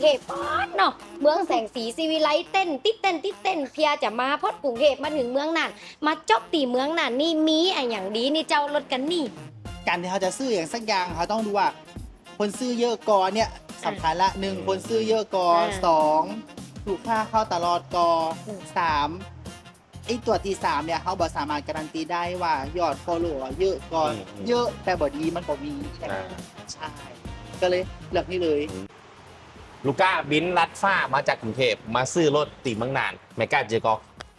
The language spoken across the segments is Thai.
เทพป๊อดเนาะเมืองแสงสีซีวิไลเต้นติดเต้นติดเต้นเพียจะมาพอดกรุงเทพมาถึงเมืองนั่นมาจบตีเมืองนั่นนี่มีไอะอย่างดีนี่เจ้ารถกันนี่ การที่เขาจะซื้ออย่างสักอย่างเขาต้องดูว่า คนซื้อเยอะก่อนเนี่ยสำคัญละหนึ่งคนซื้อเยอะก่อนอ่าสองถูกค่าเข้าตลอดก่อนอืม สามไอตัวที่สามเนี่ยเขาบอกสามารถการันตีได้ว่ายอดฟอลโล่เยอะก่อนอืมอืม เยอะแต่บอดีมันก็มีใช่ไหมอ่าใช่ ก็เลยเลือกนี่เลย ลูก้าบินลัดฟ้ามาจากกรุงเทพมาซื้อรถตีเมืองนานไม่กล้าเจอกอ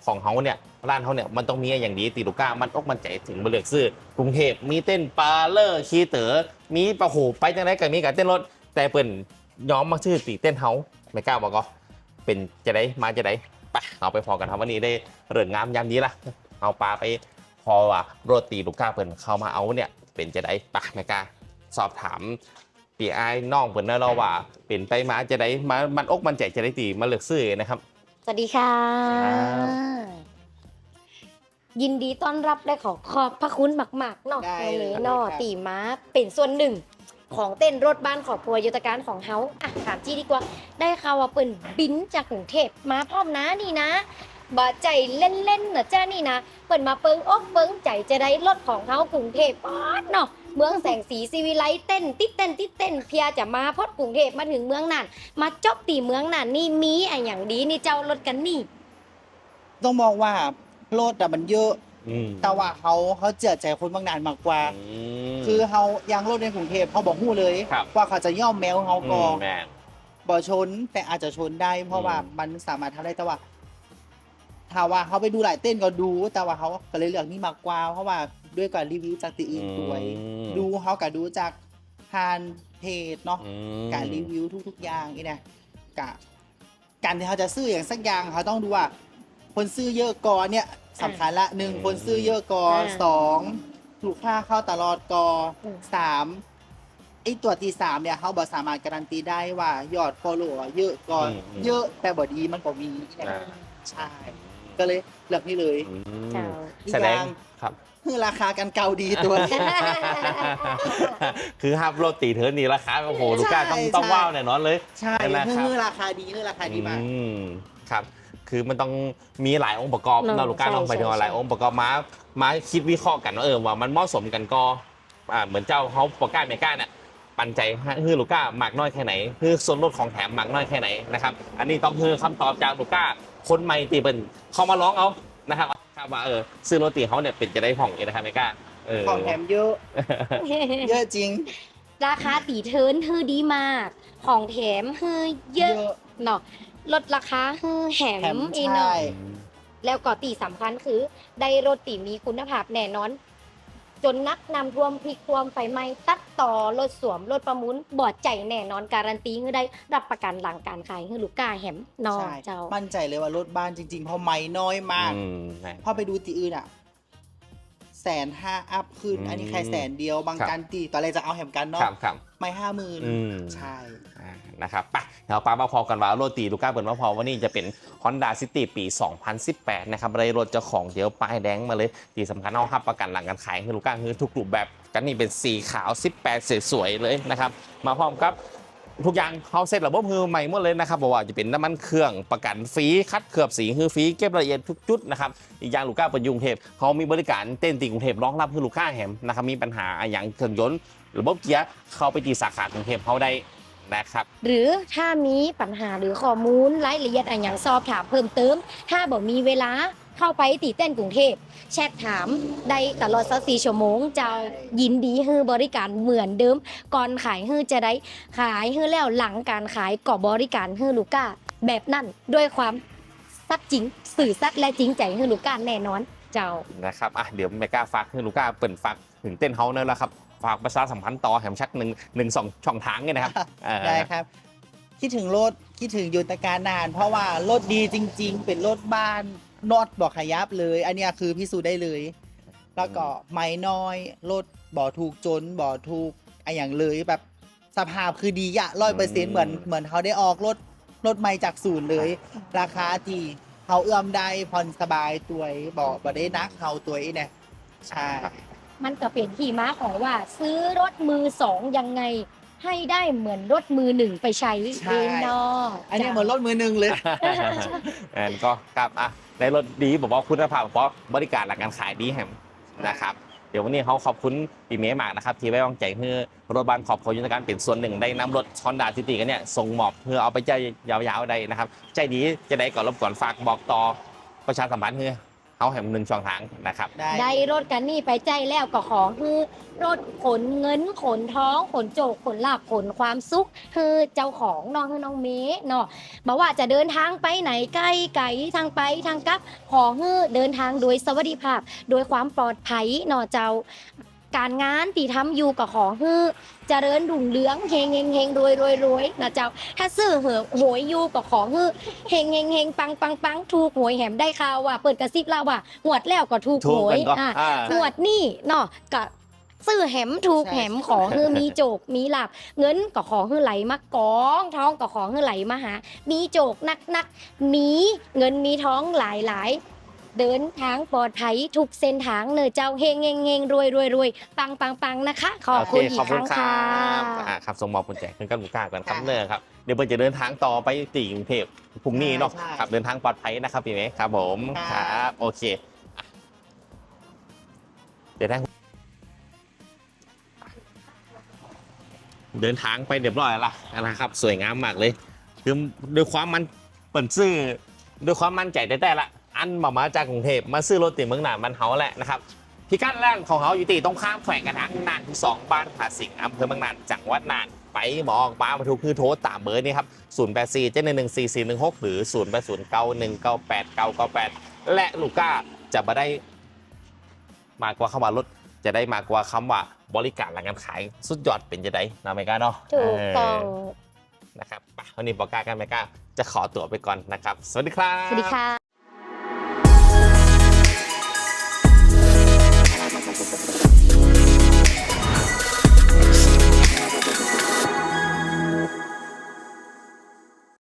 ของเขาเนี่ยร้านเขาเนี่ยมันต้องมีอย่างดีตีลูก้ามันอกมันใจถึงมาเลือกซื้อกรุงเทพมีเต้นปาเลอร์คีเต๋อมีประโหไปจังไรก็มีกับเต้นรถแต่เปิ่นย้อมมาซื้อตีเต้นเฮาไม่กล้าบอกก็เป็นจะได้มาจะได้ไปเอาไปพอกันครับวันนี้ได้เรื่องงามยามดีละเอาปลาไปพอว่ารถตีลูก้าเปิ่นเข้ามาเอาเนี่ยเป็นจะได้ปะไม่กล้าสอบถาม ปีไอ้ายน้องเปิ่นนะเราว่าเป็นไปมาจะได้มามันอกมันใจจะได้ตีมาเลือกซื้อนะครับ สวัสดีค่ะ ครับยินดีต้อนรับและขอขอบพระคุณมากๆเนาะได้วันเลยนี้ครับ เนาะตีม้าเป็นส่วนหนึ่ง ของเต้นรถบ้านขอบครัวยุทธการของเฮาอะถามจี้ดีกว่า ได้ข่าวว่าเปิ่นบินจากกรุงเทพมาพร้อมนะนี่นะบ่ใจเล่นๆนะจ้านี่นะเปิ่นมาเปิงอกเปิงใจจะได้รถของเฮากรุงเทพป๊อดเนาะ เมืองแสงสีซีวิไลเต้นติดเต้นติดเต้นเพียจะมาพอดกรุงเทพมาถึงเมืองนั่นมาจบตีเมืองนั่นนี่มีไอะอย่างดีนี่เจ้ารถกันนี่ ต้องมองว่ารถอะมันเยอะ อืมแต่ว่าเขาเขาเจือใจคนบางนานมากกว่า ม คือเขายางรถในกรุงเทพเขาบอกหู้เลย ครับ ว่าเขาจะย่อมแมวเขาก่อนมแม่น บ่ชน แต่อาจจะชนได้ เพราะว่าอืม มันสามารถทำได้แต่ว่าถ้าว่าเขาไปดูหลายเต้นก็ดู แต่ว่าเขาก็เลยเลือกนี่มากกว่า เพราะว่า ด้วยการรีวิวจากตีอื่นด้วย อืม ดูเขาก็ดูจากทานเพจเนาะ อืม การรีวิวทุกๆอย่างนี่นะกะการที่เขาจะซื้ออย่างสักอย่างเขาต้องดูว่า คนซื้อเยอะก่อนเนี่ยสำคัญละหนึ่งคนซื้อเยอะก่อนอ่าสองถูกค่าเข้าตลอดก่อนอืม สามไอตัวที่สามเนี่ยเขาบอกสามารถการันตีได้ว่ายอดฟอลโล่เยอะก่อนอืมอืมเยอะแต่บอดีมันก็มีใช่ไหมอ่า ใช่ ก็เลยเลือกนี่เลยอืมเจ้า แสดงอีกอย่างครับ คือราคากันเก่าดีตัวนี้ คือฮับโรตีเธอนี่ราคาโอ้โหใช่ลูก้าต้องใช่ต้องว้าวแน่นอนเลยใช่นั่นแหละครับคือราคาดีคือราคาดีมาก อืมครับ คือมันต้องมีหลายองค์ประกอบเนอะเราลูกค้าใช่ลองไปถึงว่าใช่ หลายองค์ประกอบมามาคิดวิเคราะห์กันว่าเออว่ามันเหมาะสมกันก็อ่าเหมือนเจ้าเขาประกาศเมกาเนี่ย ปันใจให้ลูก้ามากน้อยแค่ไหนคือส่วนลดของแถมมากน้อยแค่ไหนนะครับอันนี้ต้องคือคำตอบจากลูก้าคนใหม่ตีเป็นเขามาร้องเอานะครับครับว่าเออซื้อโรตีเขาเนี่ยเป็นจะได้ผ่องเองนะครับเมกาเออของแถมเยอะเยอะจริง ราคาตีเทิร์นฮือดีมาก ของแถมฮือเยอะเนาะลดราคาฮือแหแถมมอีใช่เนาะแล้วก็ตีสำคัญคือได้รถตีมีคุณภาพแน่นอน จนนักนำท่วมพลิกท่วมไฟไหม้ตัดต่อรถสวมรถประมูลบอดใจแน่นอนการันตีคือได้รับประกันหลังการขายคือลูกก้าแหมเนอใช่เจ้ามั่นใจเลยว่ารถบ้านจริง ๆ เพราะไม่น้อยมาก อืมแม่พอไปดูตีอื่นอะ แสนห้าอัพขึ้นอืมอันนี้แค่แสนเดียวบางครับการตีตอนแรกจะเอาแหมกันคเนาะรับครับไม่ห้าหมื่นอืมใช่อ่านะครับไปเดี๋ยวปามาพอกันว่าโรตีลูก้าเปิดมาพอวันนี้จะเป็น Honda City ปี 2018 นะครับไรรถเจ้าของเดี๋ยวป้ายแดงมาเลยที่สำคัญเอาฮับประกันหลังการขายคือลูก้าคือทุกรูปแบบกันนี่เป็นสีขาว 18 สวยๆเลยนะครับ มาพร้อมกับ ทุกอย่างเขาเซ็ตระบบคือใหม่หมดเลยนะครับบอกว่าจะเป็นน้ำมันเครื่องประกันฟรีคัดเคลือบสีคือฟรีเก็บรายละเอียดทุกจุดนะครับอีกอย่างลูกค้าปิดยุงเทพเขามีบริการเต้นติกรุงเทพรองรับคือลูกค้าแฮมนะครับมีปัญหาอย่างเครื่องยนต์ระบบเกียร์เข้าไปที่สาขากรุงเทพเขาได้นะครับหรือถ้ามีปัญหาหรือข้อมูลรายละเอียดอะไรอย่างสอบถามเพิ่มเติม ถ้าบ่มีเวลา เข้าไปตีเต้นกรุงเทพแชทถามได้ตลอด24ชั่วโมงเจ้ายินดีฮือบริการเหมือนเดิม ก่อนขายฮือจะได้ขายฮือแล้วหลังการขายก็บริการฮือลูก้าแบบนั้นด้วยความสัตย์จริงสื่อสัตย์และจริงใจฮือลูก้าแน่นอนเจ้านะครับอะเดี๋ยวเมกาฝากให้ลูก้าเปิดฝากถึงเต้นเฮานั่นแหละครับฝากประชาสัมพันธ์ต่อแหมชักหนึ่งหนึ่งสองช่องทางเนี่ยนะครับเออได้ครับ คิดถึงรถคิดถึงยุทธการนาน เพราะว่ารถดีจริง ๆ เป็นรถบ้านนอดบอกขยับเลย อันเนี้ยคือพิสูจน์ได้เลย แล้วก็ไม่น้อยรถบ่อถูกจนบ่อถูกไอะอย่างเลยแบบสภาพคือดีอะร้อยเปอร์เซ็นต์เหมือนเหมือนเขาได้ออกรถรถใหม่จากศูนย์เลย ราคาที่เขาเอื้อมได้ผ่อนสบายตัวเองบอกบ่ได้นักเขาตัวเองเนี่ยใช่มันก็เป็นที่มาของว่า ซื้อรถมือสองยังไง ให้ได้เหมือนรถมือหนึ่งไปใช้ใช่เวนออันนี้เหมือนรถมือหนึ่งเลย แอนก็ครับอะในรถดีบอกว่าคุณภาพเพราะบริการหลักการขายดีแฮมนะครับเดี๋ยววันนี้เขาขอบคุณปีเมย์มากนะครับ ที่ไว้วางใจให้รถบัสขอบคุณยุทธการเป็นส่วนหนึ่งได้นำรถชอนดาซิตี้กันเนี่ยส่งมอบเพื่อเอาไปใจยาวๆได้นะครับ ใจดีจะได้ก่อนรบก่อนฝากบอกต่อประชาสัมพันธ์ให้ เขาแหมหนึ่งช่องทางนะครับ ได้ ได้รถกันนี่ไปใจแล้วก็ขอคือรถขนเงินขนท้องขนโจกขนลาบขนความสุขคือเจ้าของน้องคือน้องเมย์เนาะบอกว่าจะเดินทางไปไหนใกล้ไกลทางไปทางกลับขอให้เดินทางโดยสวัสดิภาพ โดยความปลอดภัยเนาะเจ้า การงานที่ทำอยู่ก็ขอให้เจริญรุ่งเรืองเฮงเฮงเฮงรวยรวยรวยนะเจ้า ถ้าซื้อเหอะหวยอยู่ก็ขอให้เฮงเฮงเฮงปังปังปังถูกหวยแหมได้ข่าวว่าเปิดกระซิบเราว่าหวดแล้วก็ถูกถูหกวกัยนก็อะอ่าหวดนี่เนาะก็ซื้อแหมถูกใช่แหมขอให้มีโจกมีหลับ เงินก็ขอให้ไหลมากองท้องก็ขอให้ไหลมาหา มีโจกนักนักมีเงินมีท้องหลายหลาย เดินทางปลอดภัยทุกเส้นทางเนอเจ้าเฮงเฮงเฮงรวยรวยรวยปังปังปังนะคะ ขอบคุณอีขอกบคคุรั้ณงคค่ะรับอ่าครับส่งมอบกุญแจขึ้นกับลูกค้ากันครับค่ะเนอร์ครับเดี๋ยวเพิ่นจะเดินทางต่อไปตีกรุงเทพพรุ่งนี้เนาะใช่ครับเดินทางปลอดภัยนะครับพี่เมย์ครับผมคค่ะรับโอเคอะเดี๋ยวได้เดินทางไปเรียบร้อยแล้วล่ะนะครับ สวยงามมากเลยคือด้วยความมันเปิดซื้อด้วยความมั่นใจแต่แต่ละ อันมามาจากกรุงเทพมาซื้อรถติดเมืองหนานมันเฮาแหละนะครับพิกัดแรกของเขาอยู่ตีตรงข้ามแขวงกันทางนานที่สองบ้านผาสิงอำเภอเมืองนานจังหวัดน่านไปหมอออกมามาทุกคือโทรตามเบอร์นี้ครับ0 8 4 7 1 1 4 4 1 6 หรือ 0 8 0 9 1 9 8 9 9 8 และลูก้าจะมาได้มากกว่าคำว่ารถจะได้มากกว่าคำว่าบริการหลังการขายสุดยอดเป็นจะได้นะเมกาเนาะถูกต้องนะครับวันนี้บอกก้ากันเมกาจะขอตัวไปก่อนนะครับ สวัสดีครับ สวัสดีค่ะ